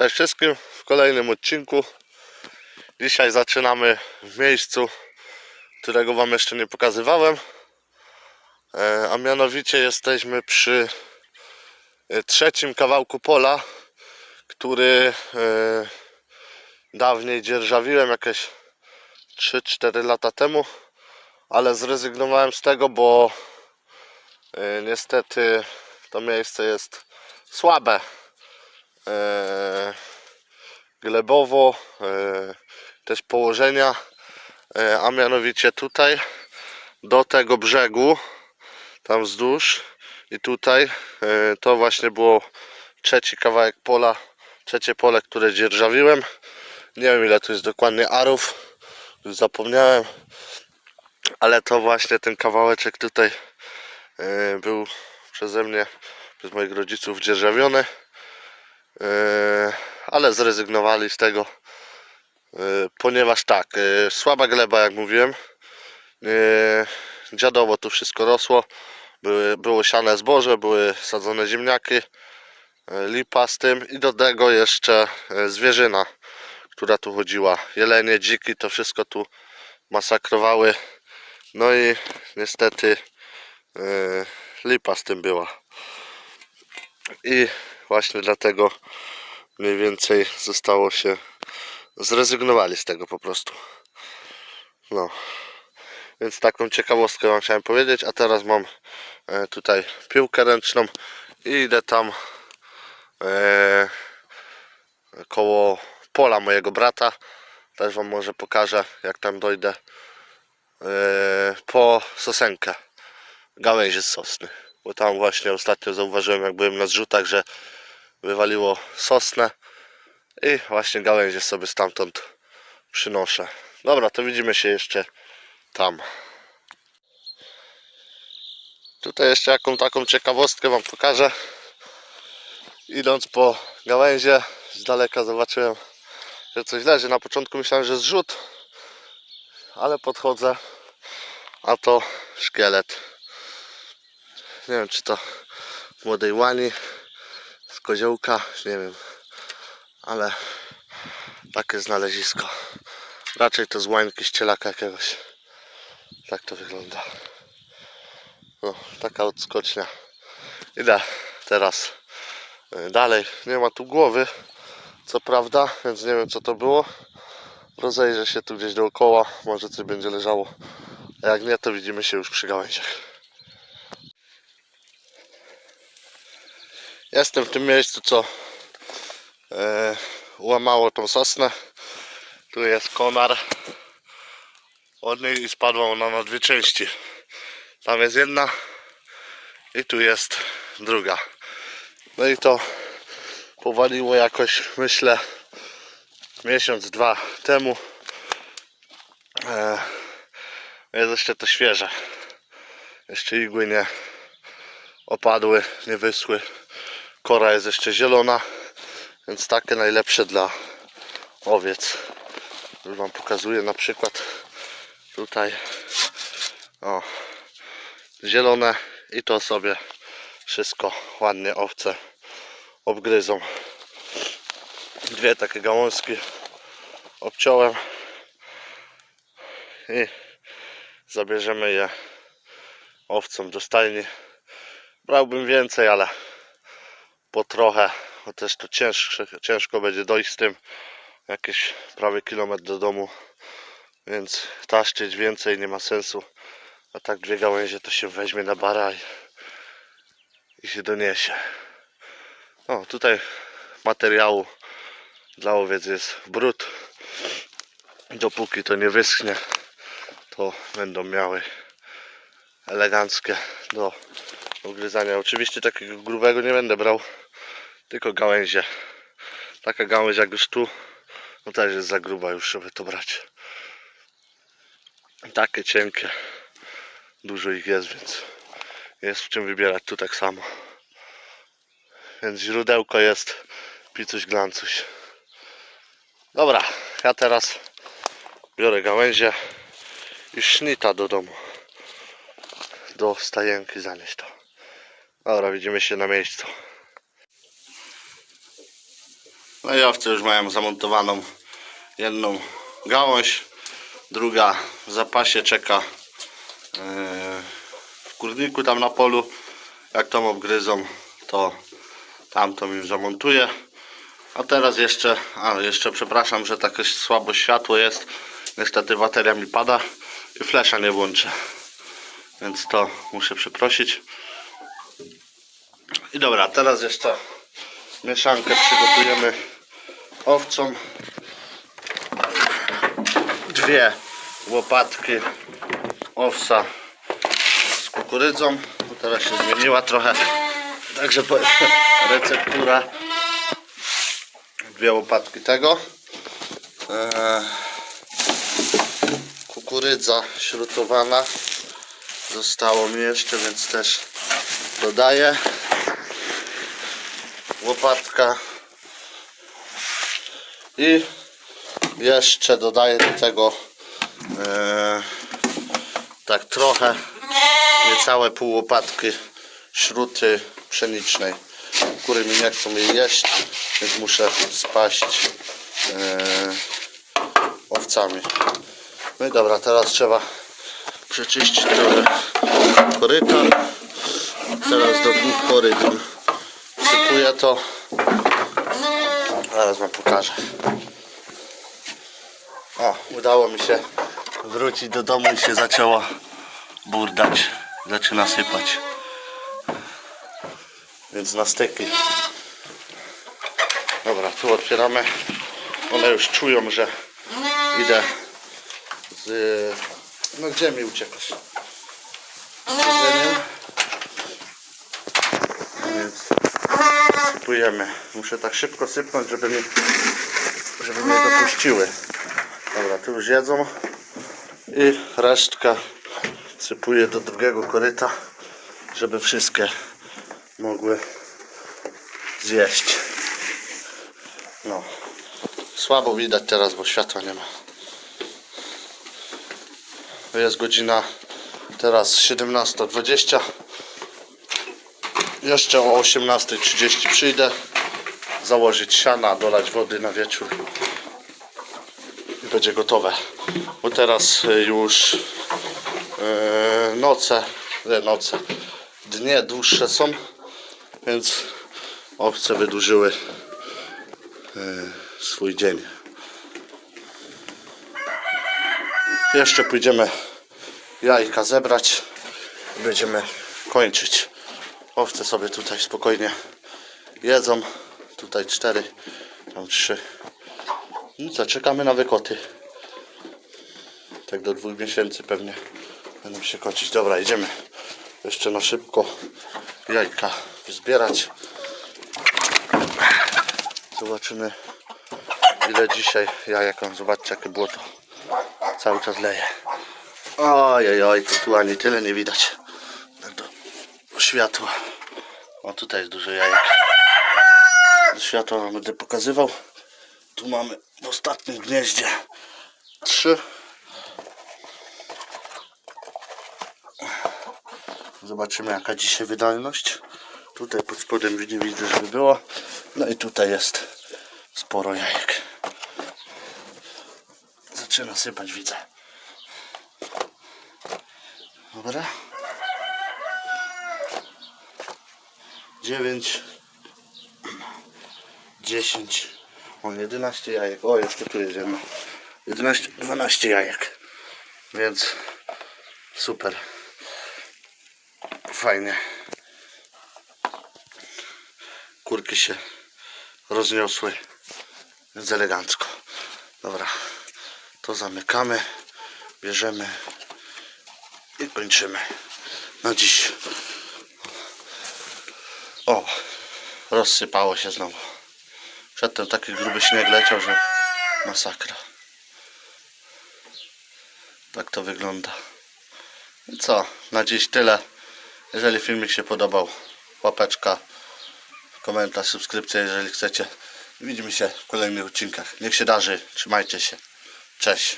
Cześć wszystkim w kolejnym odcinku. Dzisiaj zaczynamy w miejscu, którego Wam jeszcze nie pokazywałem. E, A mianowicie jesteśmy przy e, trzecim kawałku pola, który e, dawniej dzierżawiłem jakieś 3-4 lata temu, ale zrezygnowałem z tego, bo niestety to miejsce jest słabe e, glebowo, e, też położenia, e, a mianowicie tutaj do tego brzegu, tam wzdłuż i tutaj, e, to właśnie było trzeci kawałek pola, trzecie pole, które dzierżawiłem. Nie wiem ile tu jest dokładnie arów, już zapomniałem, ale to właśnie ten kawałeczek tutaj e, był przeze mnie, przez moich rodziców dzierżawiony. Yy, ale zrezygnowali z tego, yy, ponieważ tak, yy, słaba gleba, jak mówiłem. Dziadowo tu wszystko rosło. Były, było siane zboże, były sadzone ziemniaki, lipa z tym i do tego jeszcze zwierzyna, która tu chodziła. Jelenie, dziki, to wszystko tu masakrowały. No i niestety lipa z tym była. I właśnie dlatego mniej więcej zostało się zrezygnowali z tego po prostu. No. Więc taką ciekawostkę wam chciałem powiedzieć, a teraz mam e, tutaj piłkę ręczną i idę tam e, koło pola mojego brata. Też wam może pokażę jak tam dojdę e, po sosenkę gałęzie z sosny. Bo tam właśnie ostatnio zauważyłem jak byłem na zrzutach, że wywaliło sosnę i właśnie gałęzie sobie stamtąd przynoszę. Dobra, to widzimy się jeszcze tam. Tutaj jeszcze jaką taką ciekawostkę wam pokażę. Idąc po gałęzie z daleka zobaczyłem, że coś leży. Na początku myślałem, że zrzut, ale podchodzę, a to szkielet. Nie wiem, czy to młodej łani koziołka, nie wiem, ale takie znalezisko. Raczej to z łańki ścielaka jakiegoś. Tak to wygląda. No, taka odskocznia. Idę teraz y, dalej. Nie ma tu głowy, co prawda, więc nie wiem co to było. Rozejrzę się tu gdzieś dookoła, może coś będzie leżało. A jak nie, to widzimy się już przy gałęziach. Jestem w tym miejscu, co e, łamało tą sosnę. Tu jest konar. Od niej spadła ona na dwie części. Tam jest jedna i tu jest druga. No i to powaliło jakoś, myślę, miesiąc, dwa temu. E, jest jeszcze to świeże. Jeszcze igły nie opadły, nie wyschły. Kora jest jeszcze zielona, więc takie najlepsze dla owiec. Już Wam pokazuję na przykład tutaj o zielone i to sobie wszystko ładnie owce obgryzą. Dwie takie gałązki obciąłem i zabierzemy je owcom do stajni. Brałbym więcej, ale po trochę, bo też to ciężko, ciężko będzie dojść z tym jakieś prawie kilometr do domu, więc taszczyć więcej nie ma sensu, a tak dwie gałęzie to się weźmie na bara i, i się doniesie. O, tutaj materiału dla owiec jest brud. Dopóki to nie wyschnie, to będą miały eleganckie do ugryzania. Oczywiście takiego grubego nie będę brał, tylko gałęzie. Taka gałęź jak już tu, no też jest za gruba już, żeby to brać. Takie cienkie, dużo ich jest, więc jest w czym wybierać tu tak samo. Więc źródełko jest picuś glancuś. Dobra, ja teraz biorę gałęzie i sznita do domu. Do stajenki zanieść to. Dobra, widzimy się na miejscu. No i owce już mają zamontowaną jedną gałąź, druga w zapasie czeka yy, w kurniku tam na polu. Jak tą obgryzą, to tamtą im zamontuję. A teraz jeszcze, a jeszcze przepraszam, że takie słabo światło jest. Niestety bateria mi pada i flesza nie włączę. Więc to muszę przeprosić. I dobra, teraz jeszcze mieszankę przygotujemy owcom. Dwie łopatki owsa z kukurydzą. Teraz się zmieniła trochę. Także receptura. Dwie łopatki tego. Eee, kukurydza śrutowana. Zostało mi jeszcze, więc też dodaję. Łopatka. I jeszcze dodaję do tego e, tak trochę, niecałe pół łopatki śruty pszenicznej. Kury mi nie chcą jej jeść, więc muszę spaść e, owcami. No i dobra, teraz trzeba przeczyścić trochę koryta. Teraz do dwóch sypuję to. Zaraz wam pokażę. O, udało mi się wrócić do domu i się zaczęło burdać. Zaczyna sypać. Więc na styki. Dobra, tu otwieramy. One już czują, że idę z... No gdzie mi uciekasz? Z. Więc sypujemy. Muszę tak szybko sypnąć, żeby mi, żeby mnie dopuściły. Dobra, tu już jedzą. I resztkę sypuję do drugiego koryta, żeby wszystkie mogły zjeść. No. Słabo widać teraz, bo światła nie ma. Jest godzina teraz 17.20. Jeszcze o 18.30 przyjdę założyć siana, dolać wody na wieczór i będzie gotowe. Bo teraz y, już yy, noce, nie noce, dnie dłuższe są, więc owce wydłużyły yy, swój dzień. Jeszcze pójdziemy jajka zebrać i będziemy kończyć. Owce sobie tutaj spokojnie jedzą. Tutaj cztery, tam trzy. No co, czekamy na wykoty. Tak do dwóch miesięcy pewnie będą się kocić. Dobra, idziemy jeszcze na szybko jajka zbierać. Zobaczymy ile dzisiaj jajek mam. Zobaczcie jakie błoto. Cały czas leje. Ojej, oj, tu ani tyle nie widać. Do światła. O, tutaj jest dużo jajek. Do światła wam będę pokazywał. Tu mamy w ostatnim gnieździe trzy. Zobaczymy jaka dzisiaj wydajność. Tutaj pod spodem nie widzę, żeby było. No i tutaj jest sporo jajek. Zaczyna sypać, widzę. Dobra. 9 10 o 11 jajek. O, jeszcze tu jedziemy. 11, 12 jajek. Więc super. Fajnie. Kurki się rozniosły. Więc elegancko. Dobra. To zamykamy. Bierzemy i kończymy na dziś. O, rozsypało się znowu. Przedtem taki gruby śnieg leciał, że masakra. Tak to wygląda. I co, na dziś tyle. Jeżeli filmik się podobał, łapeczka, komentarz, subskrypcja, jeżeli chcecie. Widzimy się w kolejnych odcinkach. Niech się darzy, trzymajcie się. Cześć.